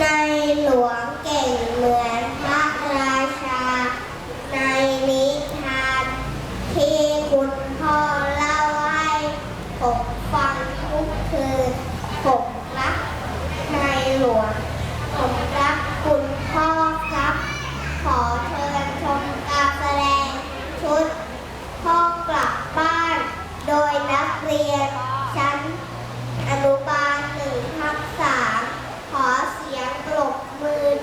ในหลวงเก่งเหมือนพระราชา ในนิทาน ที่คุณพ่อเล่าให้ผมฟังทุกคืผมรักในหลวง ผมรักคุณพ่อครับ ขอเชิญชมการแสดงชุดพ่อกลับบ้าน โดยนักเรียนชั้นอนุบาลหนึ่งทับสามขอ Lục.